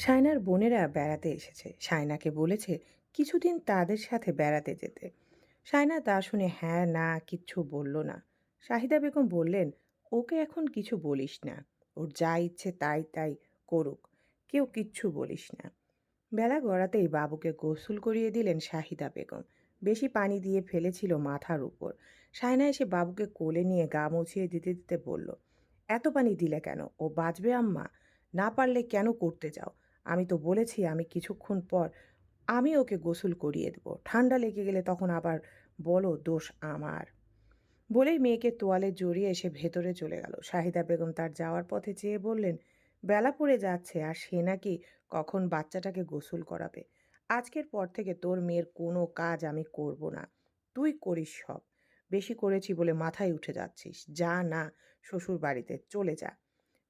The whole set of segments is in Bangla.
সায়নার বোনেরা বেড়াতে এসেছে। সায়নাকে বলেছে কিছুদিন তাদের সাথে বেড়াতে যেতে। সায়না তা শুনে হ্যাঁ না, কিচ্ছু বলল না। শাহিদা বেগম বললেন, ওকে এখন কিছু বলিস না। ওর যা ইচ্ছে তাই তাই করুক। কেউ কিচ্ছু বলিস না। বেলা গড়াতেই বাবুকে গোসল করিয়ে দিলেন শাহিদা বেগম। বেশি পানি দিয়ে ফেলেছিল মাথার উপর। সায়না এসে বাবুকে কোলে নিয়ে গা মুছিয়ে দিতে দিতে বলল, এত পানি দিলে কেন? ও বাঁচবে আম্মা? না পারলে কেন করতে যাও? আমি তো বলেছি আমি কিছুক্ষণ পর আমি ওকে গোসল করিয়ে দেবো। ঠান্ডা লেগে গেলে তখন আবার বলো দোষ আমার। বলেই মেয়েকে তোয়ালে জড়িয়ে এসে ভেতরে চলে গেল। শাহিদা বেগম তার যাওয়ার পথে চেয়ে বললেন, বেলা পড়ে যাচ্ছে, আর সে নাকি কখন বাচ্চাটাকে গোসল করাবে? আজকের পর থেকে তোর মেয়ের কোনো কাজ আমি করব না। তুই করিস সব। বেশি করেছি বলে মাথায় উঠে যাচ্ছিস। যা না শ্বশুর বাড়িতে চলে যা।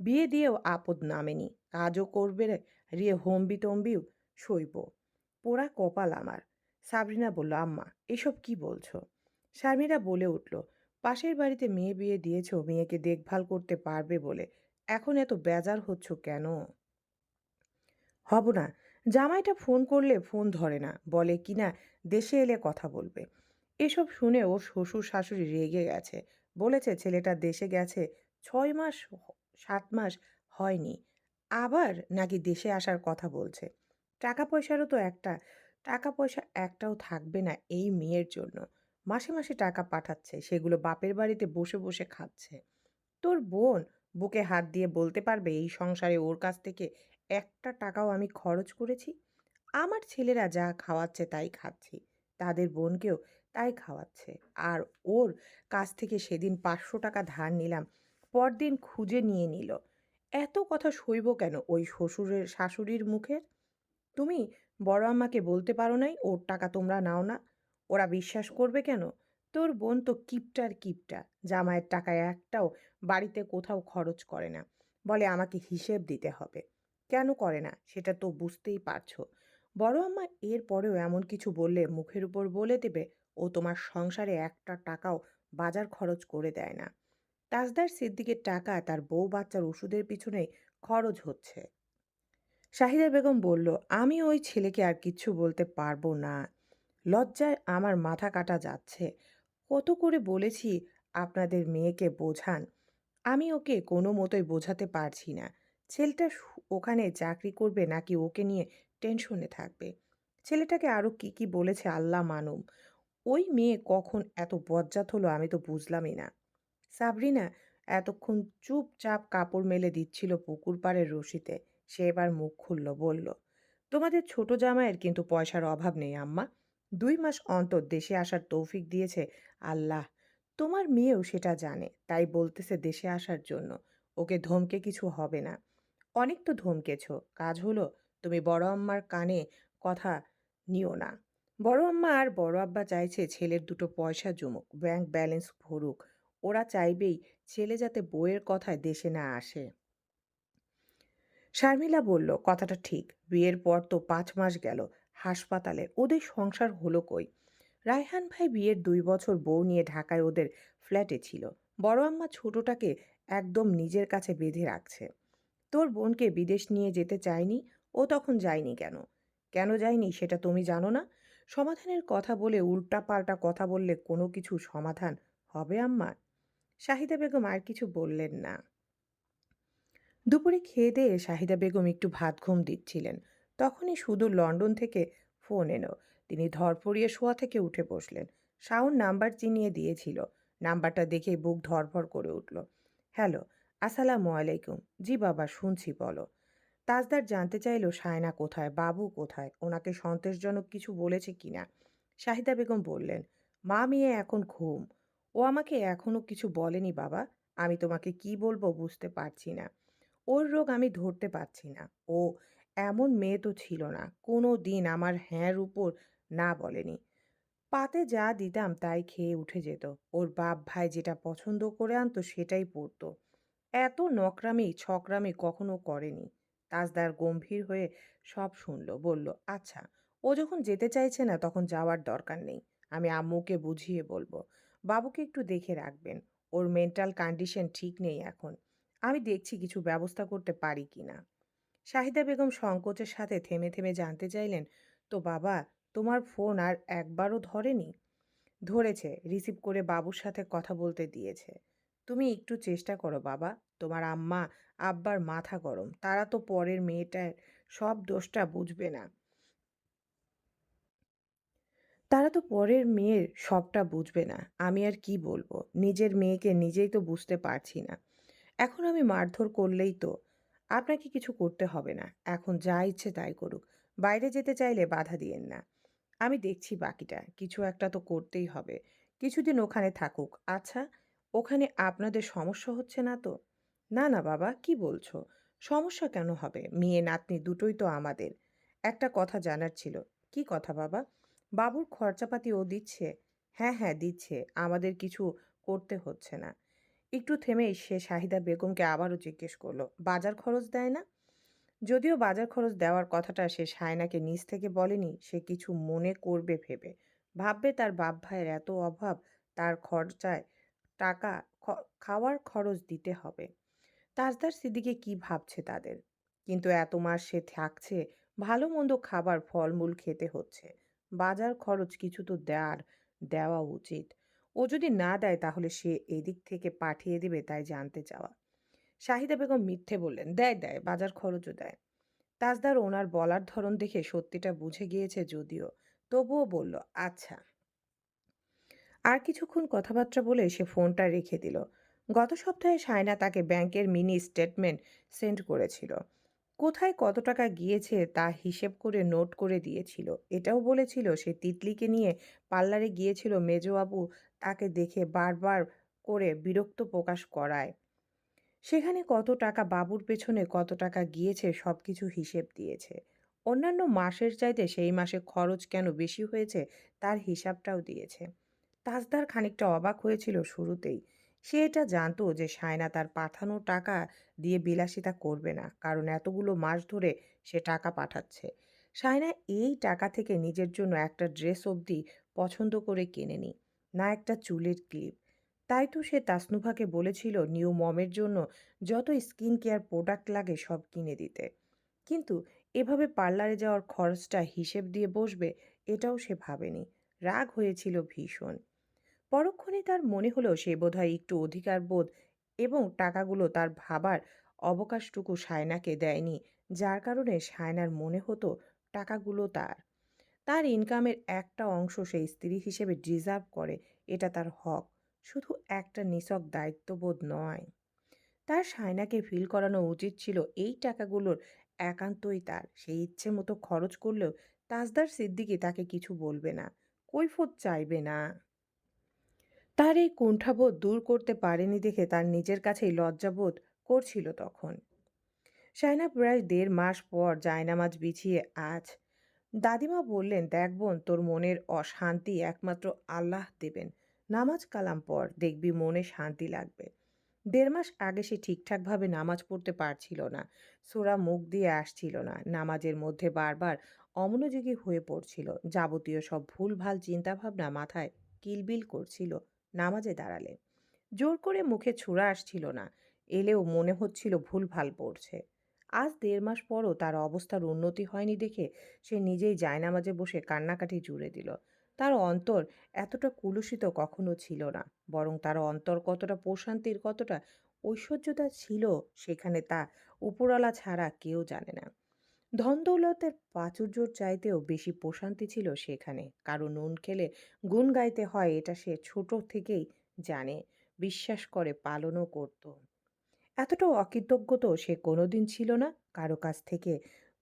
বিয়ে দিয়েও আপদ নামেনি। কাজও করবে রিয়ে হম্বি তম্বিও সইব পোড়া কপাল আমার। সাবরিনা বলল, আম্মা, এসব কি বলছো? শারমিরা বলে উঠল, পাশের বাড়িতে মেয়ে বিয়ে দিয়েছ, মেয়েকে দেখভাল করতে পারবে বলে। এখন এত বেজার হচ্ছ কেন? হব না, জামাইটা ফোন করলে ফোন ধরে না, বলে, কিনা, দেশে এলে কথা বলবে। এসব শুনে ওর শ্বশুর শাশুড়ি রেগে গেছে। বলেছে, ছেলেটা দেশে গেছে, ছয় মাস সাত মাস হয়নি। আবার নাকি দেশে আসার কথা বলছে? টাকা পয়সারও তো একটা টাকা পয়সা একটাও থাকবে না এই মেয়ের জন্য। মাসে মাসে টাকা পাঠাচ্ছে, সেগুলো বাপের বাড়িতে বসে বসে খাচ্ছে। তোর বোন বুকে হাত দিয়ে বলতে পারবে এই সংসারে ওর কাছ থেকে একটা টাকাও আমি খরচ করেছি? আমার ছেলেরা যা খাওয়াচ্ছে তাই খাচ্ছি, তাদের বোনকেও তাই খাওয়াচ্ছে। আর ওর কাছ থেকে সেদিন পাঁচশো টাকা ধার নিলাম, পরদিন খুঁজে নিয়ে নিল। এত কথা সইব কেন ওই শ্বশুরের, শাশুড়ির মুখের তুমি বড় আম্মাকে বলতে পারো নাই, ওর টাকা তোমরা নাও না। ওরা বিশ্বাস করবে কেন? তোর বোন তো কিপটার কিপটা জামায়ের টাকা একটাও বাড়িতে কোথাও খরচ করে না। বলে আমাকে হিসেব দিতে হবে। কেন করে না, সেটা তো বুঝতেই পারছ। বড় আম্মা এর পরেও এমন কিছু বললে মুখের উপর বলে দেবে, ও তোমার সংসারে একটা টাকাও বাজার খরচ করে দেয় না। তাজদার সিদ্দিকের টাকা তার বউ বাচ্চার ওষুধের পিছনে খরচ হচ্ছে। শাহিদা বেগম বলল, আমি ওই ছেলেকে আর কিচ্ছু বলতে পারব না। লজ্জায় আমার মাথা কাটা যাচ্ছে। কত করে বলেছি আপনাদের মেয়েকে বোঝান। আমি ওকে কোনো মতোই বোঝাতে পারছি না। ছেলেটা ওখানে চাকরি করবে নাকি ওকে নিয়ে টেনশনে থাকবে? ছেলেটাকে আরও কি কি বলেছে আল্লাহ মানুম। ওই মেয়ে কখন এত বজ্জাত হলো আমি তো বুঝলামই না। সাবরিনা এতক্ষণ চুপচাপ কাপড় মেলে দিচ্ছিল পুকুর পাড়ের রশিতে। সে এবার মুখ খুলল, বলল, তোমাদের ছোট জামাইয়ের কিন্তু পয়সার অভাব নেই, আম্মা। দুই মাস অন্তর দেশে আসার তৌফিক দিয়েছে আল্লাহ। তোমার মেয়েও সেটা জানে, তাই বলতেছে দেশে আসার জন্য। ওকে ধমকে কিছু হবে না। অনেক তো ধমকেছ। কাজ হলো তুমি বড় আম্মার কানে কথা নিও না। বড় আম্মা আর বড় আব্বা চাইছে ছেলের দুটো পয়সা জমুক, ব্যাংক ব্যালেন্স ভরুক। ওরা চাইবেই ছেলে যাতে বইয়ের কথায় দেশে না আসে। শারমিলা বলল, কথাটা ঠিক। বিয়ের পর তো পাঁচ মাস গেল। হাসপাতালে ওদের সংসার হলো কই? রায়হান ভাই বিয়ের দুই বছর বউ নিয়ে ঢাকায় ওদের ফ্ল্যাটে ছিল। বড় আম্মা ছোটটাকে একদম নিজের কাছে বেঁধে রাখছে। তোর বোনকে বিদেশ নিয়ে যেতে চায়নি? ও তখন যায়নি কেন? কেন যায়নি সেটা তুমি জানো না? সমাধানের কথা বলে উল্টাপাল্টা কথা বললে কোনো কিছু সমাধান হবে আম্মা শাহিদা বেগম আর কিছু বললেন না। দুপুরে খেয়ে দিয়ে শাহিদা বেগম একটু ভাত ঘুম দিচ্ছিলেন। তখনই সুদূর লন্ডন থেকে ফোন এলো। তিনি ধরফরিয়ে শোয়া থেকে উঠে বসলেন। শাওন নাম্বার চিনিয়ে দিয়েছিল। নাম্বারটা দেখে বুক ধরফর করে উঠল। হ্যালো, আসসালামু আলাইকুম। জি বাবা, শুনছি, বলো। তাজদার জানতে চাইলো সায়না কোথায়, বাবু কোথায়, ওনাকে সন্তোষজনক কিছু বলেছে কিনা? শাহিদা বেগম বললেন, মা মেয়ে এখন ঘুম। ও আমাকে এখনও কিছু বলেনি বাবা। আমি তোমাকে কি বলব বুঝতে পারছি না। ওর রোগ আমি ধরতে পারছি না। ও এমন মেয়ে তো ছিল না। কোনো দিন আমার হ্যাঁর উপর না বলেনি। পাতে যা দিতাম তাই খেয়ে উঠে যেত। ওর বাপ ভাই যেটা পছন্দ করে আনতো সেটাই পরতো। এত নকরামি, ছকরামি কখনো করেনি। তাজদার গম্ভীর হয়ে সব শুনল, বলল আচ্ছা ও যখন যেতে চাইছে না তখন যাওয়ার দরকার নেই। আমি আম্মুকে বুঝিয়ে বলব। বাবুকে একটু দেখে রাখবেন। ওর মেন্টাল কন্ডিশন ঠিক নেই এখন। আমি দেখছি কিছু ব্যবস্থা করতে পারি কি না শাহিদা বেগম সংকোচের সাথে থেমে থেমে জানতে চাইলেন, তো বাবা, তোমার ফোন আর একবারও ধরেনি? ধরেছে রিসিভ করে বাবুর সাথে কথা বলতে দিয়েছে। তুমি একটু চেষ্টা করো বাবা, তোমার আম্মা, আব্বার মাথা গরম। তারা তো পরের মেয়েটার সব দোষটা বুঝবে না। তারা তো পরের মেয়ের সবটা বুঝবে না। আমি আর কি বলব? নিজের মেয়েকে নিজেই তো বুঝতে পারছি না। এখন আমি মারধর করলেই তো আপনাকে কিছু করতে হবে না। এখন যা ইচ্ছে তাই করুক। বাইরে যেতে চাইলে বাধা দিয়েন না। আমি দেখছি বাকিটা। কিছু একটা তো করতেই হবে। কিছুদিন ওখানে থাকুক। আচ্ছা ওখানে আপনাদের সমস্যা হচ্ছে না তো? না না বাবা, কি বলছো? সমস্যা কেন হবে? মেয়ে, নাতনি দুটোই তো আমাদের। একটা কথা জানার ছিল। কি কথা বাবা? বাবুর খরচাপাতি ও দিচ্ছে। হ্যাঁ হ্যাঁ দিচ্ছে। আমাদের কিছু করতে হচ্ছে না। একটু থেমেই সে শাহিদা বেগমকে আবারও জিজ্ঞেস করল, বাজার খরচ দেয় না? যদিও বাজার খরচ দেওয়ার কথাটা সে সায়নাকে নিজ থেকে বলেনি, সে কিছু মনে করবে ভেবে। ভাববে তার বাপ ভাইয়ের এত অভাব, তার খরচায় টাকা খাওয়ার খরচ দিতে হবে। তাজদার সিদ্দিকে কি ভাবছে তাদের? কিন্তু এত মাস সে থাকছে, ভালো মন্দ খাবার ফলমূল খেতে হচ্ছে। বাজার খরচ কিছু তো দেওয়ার দেওয়া উচিত। ও যদি না দেয় তাহলে সে এদিক থেকে পাঠিয়ে দেবে তাই জানতে চাওয়া। শাহিদা বেগম মিথ্যে বললেন, দেয় দেয়, বাজার খরচও দেয়। তাজদার ওনার বলার ধরন দেখে সত্যিটা বুঝে গিয়েছে যদিও। তবুও বলল আচ্ছা। আর কিছুক্ষণ কথাবার্তা বলে সে ফোনটা রেখে দিল। গত সপ্তাহে সায়না তাকে ব্যাংকের মিনি স্টেটমেন্ট সেন্ড করেছিল। কোথায় কত টাকা গিয়েছে তা হিসেব করে নোট করে দিয়েছিল। এটাও বলেছিল সে তিতলিকে নিয়ে পার্লারে গিয়েছিল মেজবাবু তাকে দেখে বারবার করে বিরক্ত প্রকাশ করায়। সেখানে কত টাকা বাবুর পেছনে কত টাকা গিয়েছে সব কিছু হিসেব দিয়েছে। অন্যান্য মাসের চাইতে সেই মাসে খরচ কেন বেশি হয়েছে তার হিসাবটাও দিয়েছে। তাজদার খানিকটা অবাক হয়েছিল শুরুতেই। সে এটা জানতো যে সায়না তার পাঠানো টাকা দিয়ে বিলাসিতা করবে না। কারণ এতগুলো মাস ধরে সে টাকা পাঠাচ্ছে। সায়না এই টাকা থেকে নিজের জন্য একটা ড্রেস অবধি পছন্দ করে কেনেনি, না একটা চুলের ক্লিপ। তাই তো সে তাসনুভাকে বলেছিল নিউ মমের জন্য যত স্কিন কেয়ার প্রোডাক্ট লাগে সব কিনে দিতে। কিন্তু এভাবে পার্লারে যাওয়ার খরচটা হিসেব দিয়ে বসবে এটাও সে ভাবেনি। রাগ হয়েছিল ভীষণ। পরক্ষণে তার মনে হলো সে বোধহয় একটু অধিকার বোধ এবং টাকাগুলো তার ভাবার অবকাশটুকু সায়নাকে দেয়নি, যার কারণে সায়নার মনে হতো টাকাগুলো তার। তার ইনকামের একটা অংশ সেই স্ত্রী হিসেবে ডিজার্ভ করে, এটা তার হক, শুধু একটা নিছক দায়িত্ববোধ নয়। তার সায়নাকে ফিল করানো উচিত ছিল এই টাকাগুলোর একান্তই তার সেই ইচ্ছে মতো খরচ করলেও তাজদার সিদ্দিকি তাকে কিছু বলবে না, কৈফত চাইবে না। তার এই কুণ্ঠাবোধ দূর করতে পারেনি দেখে তার নিজের কাছেই লজ্জাবোধ করছিল তখন। সায়না প্রায় দেড় মাস পর জায়নামাজ বিছিয়ে আজ দাদিমা বললেন, দেখ বোন, তোর মনের অশান্তি একমাত্র আল্লাহ দেবেন। নামাজ কালাম পর দেখবি মনে শান্তি লাগবে। দেড় মাস আগে সে ঠিকঠাকভাবে নামাজ পড়তে পারছিল না, সোরা মুখ দিয়ে আসছিল না, নামাজের মধ্যে বারবার অমনোযোগী হয়ে পড়ছিল, যাবতীয় সব ভুলভাল চিন্তাভাবনা মাথায় কিলবিল করছিল। নামাজে দাঁড়ালে। জোর করে মুখে ছুড়া আসছিল না, এলেও মনে হচ্ছিল ভুলভাল পড়ছে। আজ দেড় মাস পরও তার অবস্থার উন্নতি হয়নি দেখে সে নিজেই জায়নামাজে বসে কান্নাকাটি জুড়ে দিল। তার অন্তর এতটা কুলুষিত কখনো ছিল না, বরং তার অন্তর কতটা প্রশান্তির, কতটা ঐশ্বর্যতা ছিল সেখানে তা উপরওয়ালা ছাড়া কেউ জানে না। ধন দৌলতের প্রাচুর্যর চাইতেও বেশি প্রশান্তি ছিল সেখানে। কারও নুন খেলে গুণ গাইতে হয় এটা সে ছোট থেকেই জানে, বিশ্বাস করে পালনও করত। এতটাও অকৃতজ্ঞ তো সে কোনোদিন ছিল না। কারও কাছ থেকে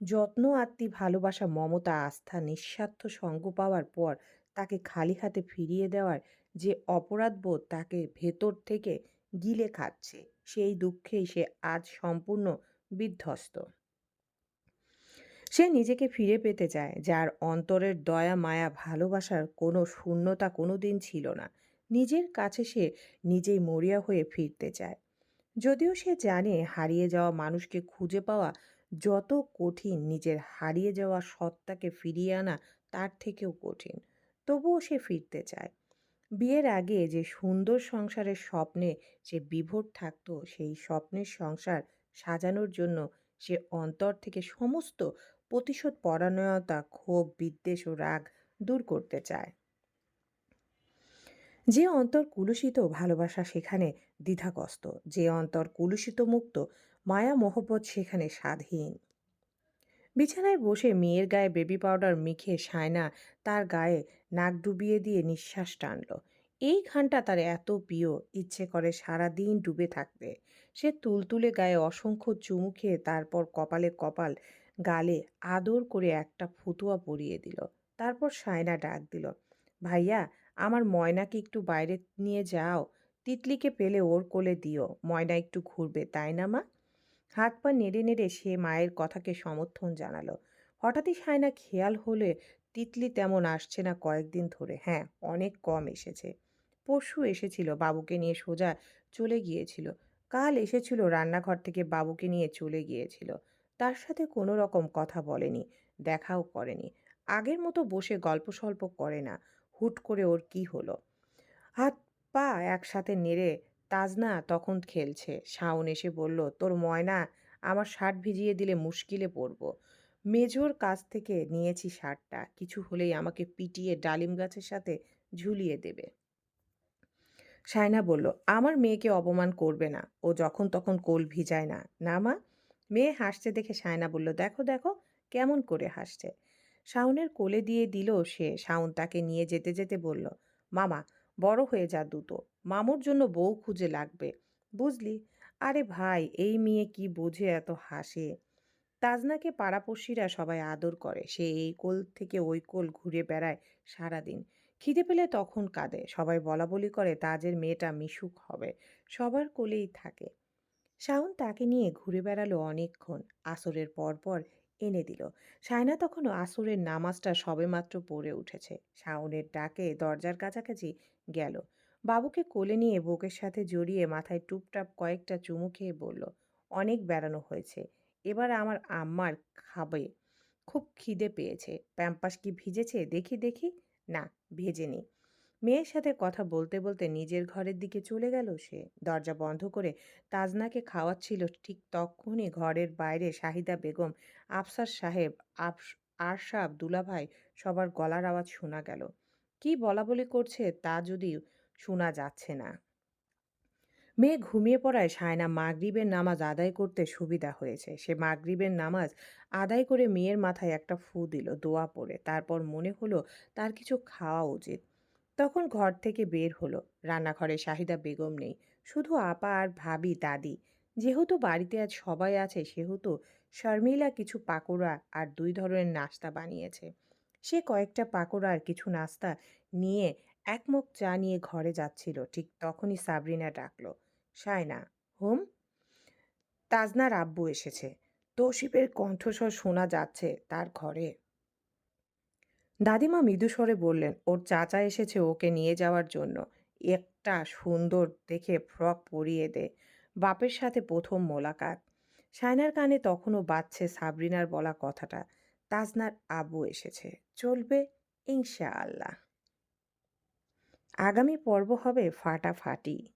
যত্ন, আত্মি, ভালোবাসা, মমতা, আস্থা, নিঃস্বার্থ সঙ্গ পাওয়ার পর তাকে খালি হাতে ফিরিয়ে দেওয়ার যে অপরাধবোধ তাকে ভেতর থেকে গিলে খাচ্ছে, সেই দুঃখেই সে আজ সম্পূর্ণ বিধ্বস্ত। সে নিজেকে ফিরে পেতে চায়, যার অন্তরের দয়া, মায়া, ভালোবাসার কোনো শূন্যতা কোনো দিন ছিল না। নিজের কাছে সে নিজেই মরিয়া হয়ে ফিরতে চায়। যদিও সে জানে হারিয়ে যাওয়া মানুষকে খুঁজে পাওয়া যত কঠিন নিজের হারিয়ে যাওয়া সত্তাকে ফিরিয়ে আনা তার থেকেও কঠিন, তবুও সে ফিরতে চায়। বিয়ের আগে যে সুন্দর সংসারের স্বপ্নে সে বিভোর থাকতো, সেই স্বপ্নের সংসার সাজানোর জন্য সে অন্তর থেকে সমস্ত প্রতিশোধ পরায়ণতা ক্ষোভ, বিদ্বেষ ও রাগ দূর করতে চায়। যে অন্তর কুলুষিত ভালোবাসা সেখানে দ্বিধাগ্রস্ত, যে অন্তর কুলুষিত মুক্ত, মায়া মোহব্বত সেখানে স্বাধীন। বিছানায় বসে মেয়ের গায়ে বেবি পাউডার মেখে সায়না তার গায়ে নাক ডুবিয়ে দিয়ে নিঃশ্বাস টানল। এই ঘানটা তার এত প্রিয়, ইচ্ছে করে সারা দিন ডুবে থাকতে। সে তুলতুলে গায়ে অসংখ্য চুমু খেয়ে তারপর কপালে কপাল গালে আদর করে একটা ফুতুয়া পরিয়ে দিল। তারপর সায়না ডাক দিল, ভাইয়া, আমার ময়নাকে একটু বাইরে নিয়ে যাও। তিতলিকে পেলে ওর কোলে দিও, ময়না একটু ঘুরবে, তাই না মা? হাত পা নেড়ে নেড়ে সে মায়ের কথাকে সমর্থন জানালো। হঠাৎই সায়না খেয়াল হলে তিতলি তেমন আসছে না কয়েকদিন ধরে। হ্যাঁ অনেক কম এসেছে। পরশু এসেছিল, বাবুকে নিয়ে সোজা চলে গিয়েছিল। কাল এসেছিল, রান্নাঘর থেকে বাবুকে নিয়ে চলে গিয়েছিল। তার সাথে কোনো রকম কথা বলেনি, দেখাও করেনি। আগের মতো বসে গল্প সল্প করে না, হুট করে ওর কি হলো? হাত পা একসাথে নেড়ে তাজনা তখন খেলছে। শাওন এসে বলল, তোর ময়না, আমার শার্ট ভিজিয়ে দিলে মুশকিলে পড়ব। মেজোর কাছ থেকে নিয়েছি শার্টটা, কিছু হলেই আমাকে পিটিয়ে ডালিম গাছের সাথে ঝুলিয়ে দেবে। সায়না বলল, আমার মেয়েকে অপমান করবে না, ও যখন তখন কোল ভিজায় না। না মা মেয়ে হাসছে দেখে সায়না বলল, দেখো দেখো, কেমন করে হাসছে। শাওনের কোলে দিয়ে দিল সে, শাওন তাকে নিয়ে যেতে যেতে বলল, মামা, বড় হয়ে যা দুটো, মামুর জন্য বউ খুঁজে লাগবে। বুঝলি? আরে ভাই, এই মেয়ে কি বোঝে এত হাসে? তাজনাকে পাড়াপড়শিরা সবাই আদর করে, সে এই কোল থেকে ওই কোল ঘুরে বেড়ায় সারাদিন। খিদে পেলে তখন কাঁদে, সবাই বলা বলি করে, তাজের মেয়েটা মিশুক হবে। সবার কোলেই থাকে। শাওন তাকে নিয়ে ঘুরে বেড়ালো অনেকক্ষণ। আসরের পর পর এনে দিল। সায়না তখনও আসরের নামাজটা সবেমাত্র পড়ে উঠেছে। শাওনের ডাকে দরজার কাছাকাছি গেল। বাবুকে কোলে নিয়ে বুকের সাথে জড়িয়ে মাথায় টুপটাপ কয়েকটা চুমু খেয়ে বলল, অনেক বেড়ানো হয়েছে। এবার আমার আম্মার খাবে। খুব খিদে পেয়েছে। প্যাম্পাস কি ভিজেছে? দেখি দেখি? না, ভেজে ভেজেনি মেয়ের সাথে কথা বলতে বলতে নিজের ঘরের দিকে চলে গেল সে। দরজা বন্ধ করে তাজনাকে খাওয়াচ্ছিল ঠিক তখনই ঘরের বাইরে শাহিদা বেগম, আফসার সাহেব আফস আরশাব দুলাভাই সবার গলার আওয়াজ শোনা গেল। কি বলা বলি করছে তা যদি শোনা যাচ্ছে না। মেয়ে ঘুমিয়ে পড়ায় সায়না মাগরিবের নামাজ আদায় করতে সুবিধা হয়েছে। সে মাগরিবের নামাজ আদায় করে মেয়ের মাথায় একটা ফু দিল, দোয়া পড়ে। তারপর মনে হলো তার কিছু খাওয়া উচিত। তখন ঘর থেকে বের হলো। রান্নাঘরে শাহিদা বেগম নেই। শুধু আপা আর ভাবি দাদি। যেহেতু বাড়িতে আজ সবাই আছে, সেহেতু শর্মিলা কিছু পাকোড়া আর দুই ধরনের নাস্তা বানিয়েছে। সে কয়েকটা পাকোড়া আর কিছু নাস্তা নিয়ে একমুখ চা নিয়ে ঘরে যাচ্ছিল। ঠিক তখনই সাবরিনা ডাকলো, সায়না, হুম? তাজনার আব্বু এসেছে। তৌসিফের কণ্ঠস্বর শোনা যাচ্ছে তার ঘরে। দাদিমা মৃদুস্বরে বললেন, ওর চাচা এসেছে ওকে নিয়ে যাওয়ার জন্য। একটা সুন্দর দেখে ফ্রক পরিয়ে দে। বাপের সাথে প্রথম মোলাকাত। সায়নার কানে তখনও বাজছে সাবরিনার বলা কথাটা। তাজনার আবু এসেছে। চলবে ইনশাআল্লাহ। আগামী পর্ব হবে ফাটাফাটি।